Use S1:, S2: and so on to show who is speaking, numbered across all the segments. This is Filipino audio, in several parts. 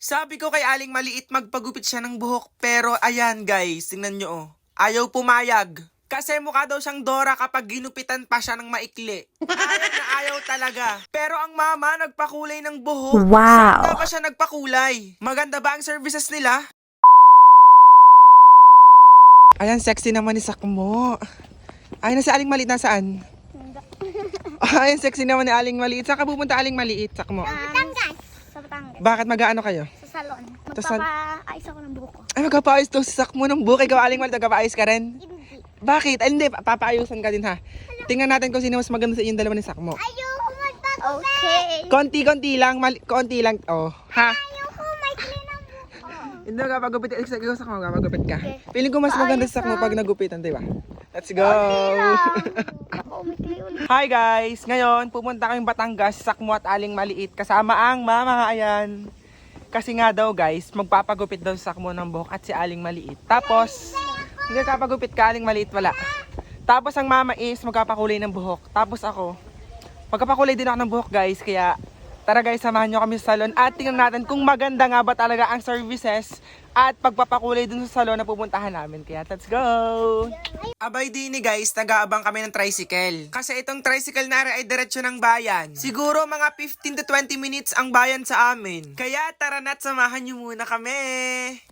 S1: Sabi ko kay Aling Maliit magpagupit siya ng buhok pero ayan guys, tingnan nyo oh. Ayaw pumayag. Kasi mukha daw siyang Dora kapag ginupitan pa siya ng maikli. Ayaw na ayaw talaga. Pero ang mama nagpakulay ng buhok.
S2: Wow.
S1: Saan daw ba siya nagpakulay? Maganda ba ang services nila? Ayan, sexy naman ni Sakmo. Ay, nasa Aling Maliit nasaan? Ayan, sexy naman ni Aling Maliit. Saan ka pupunta Aling Maliit, Sakmo?
S3: Batangas.
S1: Bakit mag-ano kayo?
S3: Sa salon.
S1: Sa sal-
S3: Magpapaayos ako ng buhok ko.
S1: Ay, magpapaayos daw si Sakmo ng buhok. Ikaw, Aling Maliit, magpapaayos ka rin?
S3: Hindi.
S1: Bakit? Ay, hindi, papaayusan ka din ha. Tingnan natin kung sino mas maganda sa inyong dalawa ni Sakmo.
S3: Ayoko magpagupit. Okay.
S1: Konti-konti lang, mali- konti lang. Oh, ha?
S3: Ayoko may clean ang buhok
S1: Hindi magpapagupit. Ikaw, ikaw Sakmo, magpapagupit ka.
S3: Okay.
S1: Feeling ko mas maganda Sakmo
S3: lang.
S1: pag nagupitan, di ba? Let's go!
S3: Ako.
S1: Hi guys! Ngayon, pupunta kaming Batangas, Sakmo at Aling Maliit kasama ang mama ayan. Kasi nga daw guys, magpapagupit daw si Sakmo ng buhok at si Aling Maliit. Tapos, hindi kapagupit ka, Aling Maliit wala. Tapos ang mama is magpapakulay ng buhok. Tapos ako, magpapakulay din ako ng buhok guys. Kaya tara guys, samahan nyo kami sa salon. At tingnan natin kung maganda nga ba talaga ang services at pagpapakulay dun sa salon na pupuntahan namin. Kaya let's go! Abay din ni guys, nag-aabang kami ng tricycle. Kasi itong tricycle na ay diretsyo ng bayan. Siguro mga 15 to 20 minutes ang bayan sa amin. Kaya tara na't samahan nyo muna kami.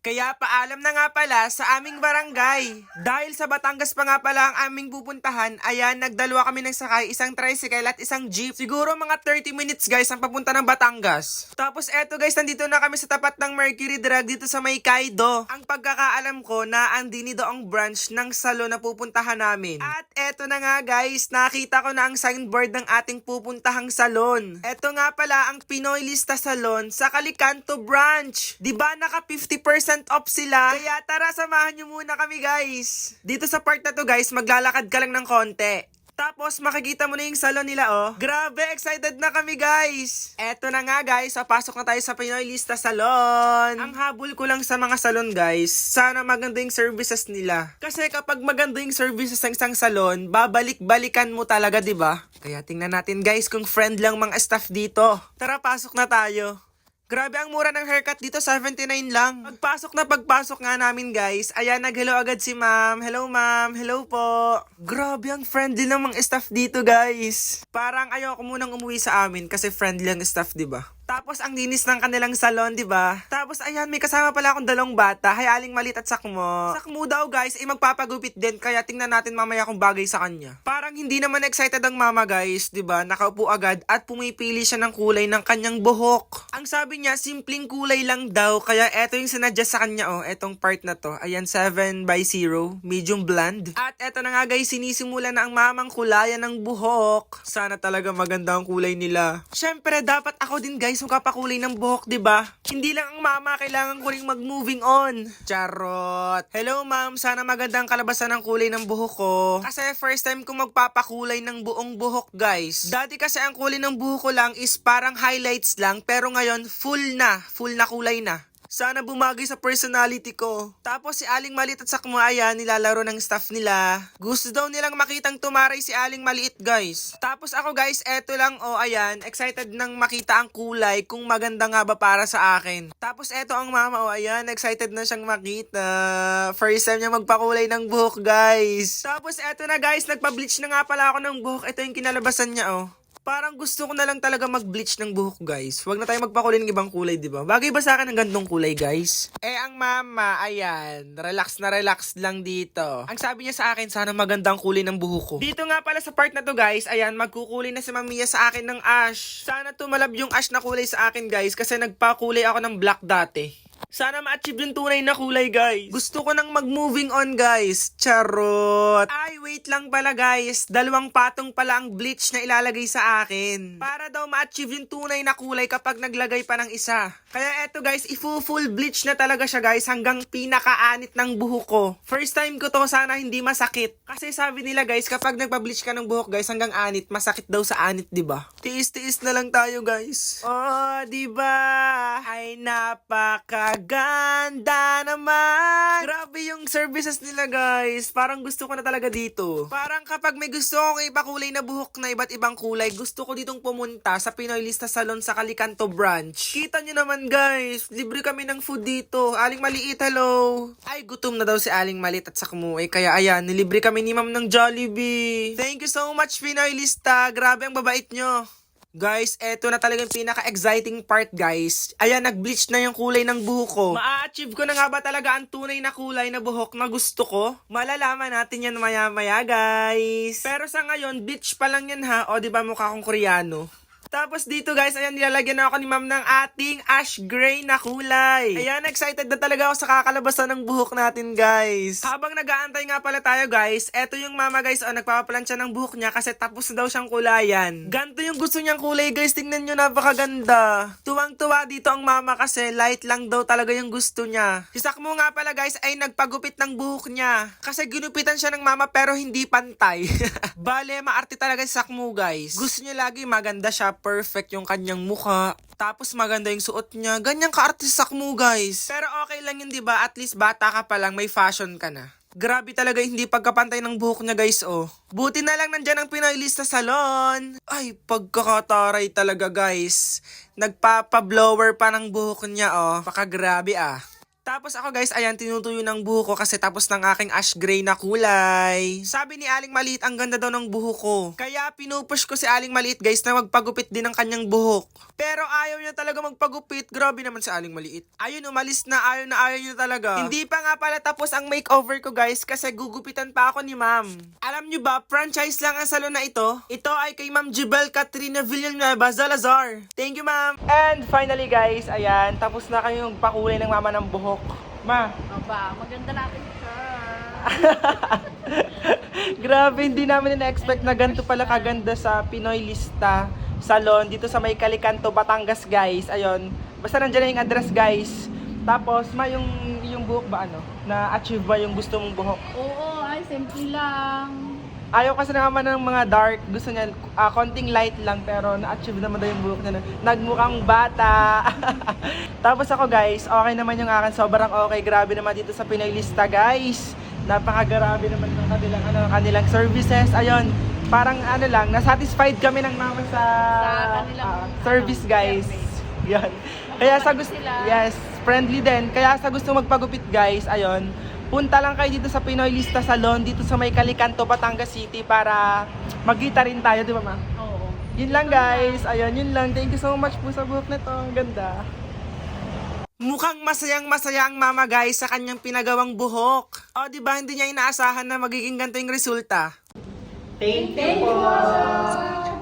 S1: Kaya paalam na nga pala sa aming barangay. Dahil sa Batangas pa nga pala ang aming pupuntahan, ayan, nagdalawa kami ng sakay, isang tricycle at isang jeep. Siguro mga 30 minutes guys ang papunta ng Batangas. Tapos eto guys, nandito na kami sa tapat ng Mercury Drug dito sa May Kaido. Ang pagkakaalam ko na ang dinido ang branch ng salon na pupuntahan namin. At eto na nga guys, nakita ko na ang signboard ng ating pupuntahang salon. Eto nga pala ang Pinoy Lista Salon sa Calicanto branch. 'Di ba naka 50% off sila? Kaya tara samahan niyo muna kami guys. Dito sa part na to guys, maglalakad ka lang ng konti. Tapos makikita mo na yung salon nila oh. Grabe, excited na kami guys. Eto na nga guys, papasok na tayo sa Pinoy Lista Salon. Ang habol ko lang sa mga salon guys, sana maganda yung services nila. Kasi kapag maganda yung services ng isang salon, babalik-balikan mo talaga 'di ba? Kaya tingnan natin guys kung friend lang mga staff dito. Tara, pasok na tayo. Grabe ang mura ng haircut dito, 79 lang. Pagpasok na pagpasok nga namin guys, ayan nag-hello agad si ma'am. Hello ma'am, hello po. Grabe ang friendly ng mga staff dito guys. Parang ayoko munang umuwi sa amin kasi friendly ang staff, di ba? Tapos ang linis ng kanilang salon, di ba? Tapos ayan, may kasama pala akong dalawang bata, hayaling malit at sakmo. Sakmo daw guys, ay magpapagupit din, kaya tingnan natin mamaya kung bagay sa kanya. Parang hindi naman excited ang mama guys, di ba? Nakaupo agad at pumipili siya ng kulay ng kanyang buhok. Ang sabi niya, simpleng kulay lang daw, kaya eto yung sinadya sa kanya, oh, etong part na to. Ayan, 7 by 0, medium blonde. At eto na nga guys, sinisimula na ang mamang kulayan ng buhok. Sana talaga maganda ang kulay nila. Syempre, dapat ako din guys, magpapakulay ng buhok, di ba? Hindi lang ang mama, kailangan ko ring mag-moving on. Charot. Hello ma'am, sana maganda ang kalabasan ng kulay ng buhok ko. Kasi first time ko magpapakulay ng buong buhok guys. Dati kasi ang kulay ng buhok ko lang is parang highlights lang, pero ngayon full na, full na kulay na. Sana bumagay sa personality ko. Tapos si Aling Maliit at Sakmo ayan, nilalaro ng staff nila. Gusto daw nilang makitang tumaray si Aling Maliit guys. Tapos ako guys, eto lang oh ayan, excited nang makita ang kulay kung maganda nga ba para sa akin. Tapos eto ang mama oh ayan, excited na siyang makita. First time niya magpakulay ng buhok guys. Tapos eto na guys, nagpa-bleach na nga pala ako ng buhok. Ito yung kinalabasan niya oh. Parang gusto ko na lang talaga mag-bleach ng buhok, guys. Huwag na tayo magpakulay ng ibang kulay, di ba? Bagay ba sa akin ang gandong kulay, guys? Eh, ang mama, ayan, relax na relax lang dito. Ang sabi niya sa akin, sana magandang kulay ng buhok ko. Dito nga pala sa part na to, guys, ayan, magkukulay na si Mamiya sa akin ng ash. Sana tumalab yung ash na kulay sa akin, guys, kasi nagpakulay ako ng black dati. Sana ma-achieve yung tunay na kulay, guys. Gusto ko nang mag-moving on, guys. Charot. Ay, wait lang pala, guys. Dalawang patong pala ang bleach na ilalagay sa akin. Para daw ma-achieve yung tunay na kulay kapag naglagay pa ng isa. Kaya eto, guys, ifu-full bleach na talaga siya, guys, hanggang pinakaanit ng buhok ko. First time ko to, sana hindi masakit. Kasi sabi nila, guys, kapag nagpa-bleach ka ng buhok, guys, hanggang anit, masakit daw sa anit, di ba? Tiis-tiis na lang tayo, guys. Oh, di ba? Ay, napaka Ganda naman! Grabe yung services nila guys. Parang gusto ko na talaga dito. Parang kapag may gusto akong ipakulay na buhok na iba't ibang kulay, gusto ko ditong pumunta sa Pinoy Lista Salon sa Calicanto Branch. Kita nyo naman guys, libre kami ng food dito. Aling Maliit, hello! Ay, gutom na daw si Aling Maliit at Sakmo. Eh, kaya ayan, nilibre kami ni Ma'am ng Jollibee. Thank you so much Pinoy Lista. Grabe ang babait nyo. Guys, eto na talaga yung pinaka-exciting part, guys. Ayan, nag-bleach na yung kulay ng buhok ko. Ma-achieve ko na nga ba talaga ang tunay na kulay na buhok na gusto ko? Malalaman natin yan maya-maya, guys. Pero sa ngayon, bleach pa lang yan ha. O, di ba mukha akong koreano? Tapos dito guys, ayan nilalagyan na ako ni ma'am ng ating ash gray na kulay. Ayan, excited na talaga ako sa kakalabasan ng buhok natin guys. Habang nag-aantay nga pala tayo guys, eto yung mama guys, oh, nagpapaplansya ng buhok niya kasi tapos na daw siyang kulayan. Ganto yung gusto niyang kulay guys, tingnan nyo napakaganda. Tuwang-tuwa dito ang mama kasi light lang daw talaga yung gusto niya. Si Sakmo nga pala guys ay nagpagupit ng buhok niya. Kasi ginupitan siya ng mama pero hindi pantay. Bale, maarte talaga si Sakmo guys. Gusto niya lagi maganda siya, perfect yung kanyang mukha. Tapos maganda yung suot niya. Ganyan ka-artist Sakmo guys. Pero okay lang yun 'di ba? At least bata ka pa lang, may fashion ka na. Grabe talaga hindi pagkapantay ng buhok niya guys oh. Buti na lang nandyan ang Pinoy Lista Salon. Ay, pagkakataray talaga guys. Nagpapa-blower pa ng buhok niya oh. Pakagrabe ah. Tapos ako guys, ayan, tinutuyo ng buhok ko kasi tapos ng aking ash gray na kulay. Sabi ni Aling Maliit, ang ganda daw ng buhok ko. Kaya pinupush ko si Aling Maliit guys na magpagupit din ng kanyang buhok. Pero ayaw niya talaga magpagupit. Grabe naman si Aling Maliit. Ayun, umalis na, ayaw na ayaw niya talaga. Hindi pa nga pala tapos ang makeover ko guys kasi gugupitan pa ako ni ma'am. Alam niyo ba, franchise lang ang salon na ito. Ito ay kay Ma'am Jubel Katrina Villanueva Salazar. Thank you ma'am. And finally guys, ayan, tapos na kayong pakulay ng mama ng buhok. Ma,
S2: Aba, maganda natin siya.
S1: Grabe, hindi namin na-expect na ganito pala kaganda sa Pinoy Lista Salon dito sa may Calicanto, Batangas, guys. Ayun. Basta nandiyan na yung address, guys. Tapos, ma, yung, yung buhok ba ano? Na-achieve ba yung gusto mong buhok?
S2: Oo, ay, simple lang.
S1: Ayaw kasi naman ng mga dark. Gusto niya, ah, konting light lang, pero na-achieve naman daw yung buhok niya. na Nagmukhang bata. Tapos ako, guys, okay naman yung akin. Sobrang okay. Grabe naman dito sa Pinoy Lista, guys. Napakagarabe naman ng kanilang, ano, kanilang services. Ayun, parang ano lang, nasatisfied kami ng mama sa,
S2: Sa kanilang,
S1: ah, service, guys. Yan. Kaya sa gusto, yes, friendly din. Kaya sa gusto magpagupit, guys, ayun, punta lang kayo dito sa Pinoy Lista Salon, dito sa may Calicanto, Batangas City para magkita rin tayo, di ba ma?
S2: Oo.
S1: Yun lang guys, ayun, yun lang. Thank you so much po sa buhok nito. Ang ganda. Mukhang masayang masaya ang mama guys sa kanyang pinagawang buhok. O, di ba hindi niya inaasahan na magiging ganito yung resulta? Thank you po.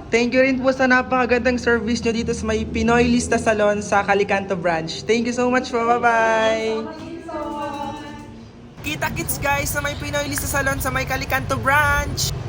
S1: Thank you rin po sa napakagandang service nyo dito sa may Pinoy Lista Salon sa Calicanto Branch. Thank you so much po. Bye-bye. Kita kits guys sa may Pinoy Lista Salon sa may Calicanto Branch.